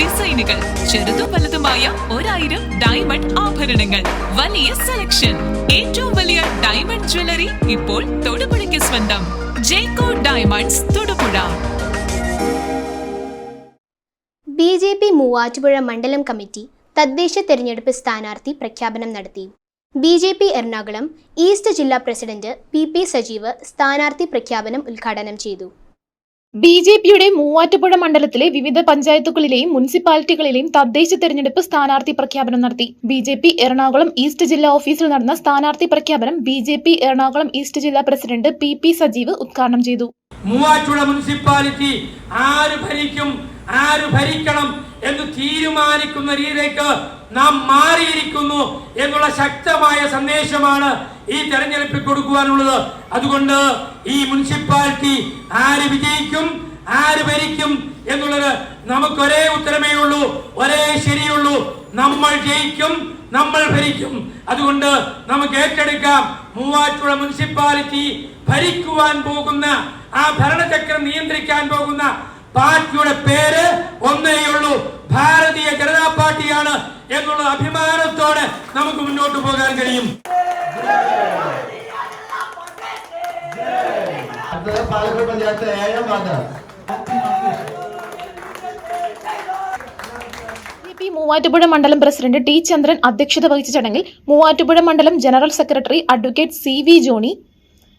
ഡിസൈനുകൾ ചെറുതും വലുതുമായ ഒരായിരം ഡയമണ്ട് ആഭരണങ്ങൾ. വലിയ സെലക്ഷൻ ഏറ്റവും വലിയ ഡയമണ്ട് ജ്വല്ലറി ഇപ്പോൾ തൊടുപുഴയ്ക്ക് സ്വന്തം. Jecko diamonds Thodupuzha. B J P Muvattupuzha മണ്ഡലം കമ്മിറ്റി തദ്ദേശ തെരഞ്ഞെടുപ്പ് സ്ഥാനാർത്ഥി പ്രഖ്യാപനം നടത്തി. B J P Ernakulam east ജില്ലാ പ്രസിഡന്റ് പി പി സജീവ് സ്ഥാനാർത്ഥി പ്രഖ്യാപനം ഉദ്ഘാടനം ചെയ്തു. ബി ജെ പിയുടെ മൂവാറ്റുപുഴ മണ്ഡലത്തിലെ വിവിധ പഞ്ചായത്തുകളിലെയും മുനിസിപ്പാലിറ്റികളിലെയും തദ്ദേശ തെരഞ്ഞെടുപ്പ് സ്ഥാനാർത്ഥി പ്രഖ്യാപനം നടത്തി. B J P Ernakulam east ജില്ലാ ഓഫീസിൽ നടന്ന സ്ഥാനാർത്ഥി പ്രഖ്യാപനം B J P Ernakulam east ജില്ലാ പ്രസിഡന്റ് പി പി സജീവ് ഉദ്ഘാടനം ചെയ്തു. മൂവാറ്റുപുഴ മുനിസിപ്പാലിറ്റി ആര് ഭരിക്കും ആര് ഭരിക്കണം എന്ന് തീരുമാനിക്കുന്ന രീതിയിലേക്ക് നാം മാറിയിരിക്കുന്നു എന്നുള്ള ശക്തമായ സന്ദേശമാണ് ഈ തെരഞ്ഞെടുപ്പിൽ കൊടുക്കുവാനുള്ളത്. അതുകൊണ്ട് ഈ മുനിസിപ്പാലിറ്റി ആര് വിജയിക്കും ആര് ഭരിക്കും എന്നുള്ളത് നമുക്ക് ഒരേ ഉത്തരമേ ഉള്ളൂ ഒരേ ശരിയുള്ളൂ. നമ്മൾ ജയിക്കും നമ്മൾ ഭരിക്കും. അതുകൊണ്ട് നമുക്ക് ഏറ്റെടുക്കാം മൂവാറ്റുപുഴ മുനിസിപ്പാലിറ്റി ഭരിക്കുവാൻ പോകുന്ന ആ ഭരണചക്രം നിയന്ത്രിക്കാൻ പോകുന്ന പാർട്ടിയുടെ പേര് ഒന്നേയുള്ളൂ ഭാരതീയ ജനതാ പാർട്ടിയാണ് എന്നുള്ള അഭിമാനത്തോടെ നമുക്ക് മുന്നോട്ട് പോകാൻ കഴിയും. പാലക്കാട് പഞ്ചായത്ത് ഏഴാം വാർഡ് പി മൂവാറ്റുപുഴ മണ്ഡലം പ്രസിഡന്റ് ടി ചന്ദ്രൻ അധ്യക്ഷത വഹിച്ച ചടങ്ങിൽ മൂവാറ്റുപുഴ മണ്ഡലം general secretary advocate C V Johnny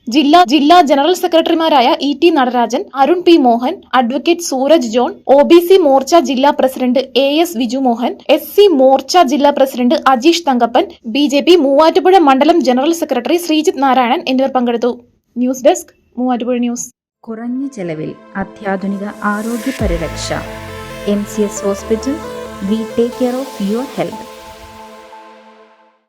ജില്ലാ ജില്ലാ ജനറൽ സെക്രട്ടറിമാരായ E T Natarajan Arun P Mohan advocate Sooraj John O B C Morcha ജില്ലാ president A S Viju Mohan S C Morcha ജില്ലാ president Ajeesh Thankappan B J P Muvattupuzha മണ്ഡലം general secretary Sreejith Narayanan എന്നിവർ പങ്കെടുത്തു. News desk Muvattupuzha news. കുറഞ്ഞ ചെലവിൽ അത്യാധുനിക ആരോഗ്യ പരിരക്ഷ. M C S hospital we take care of your health.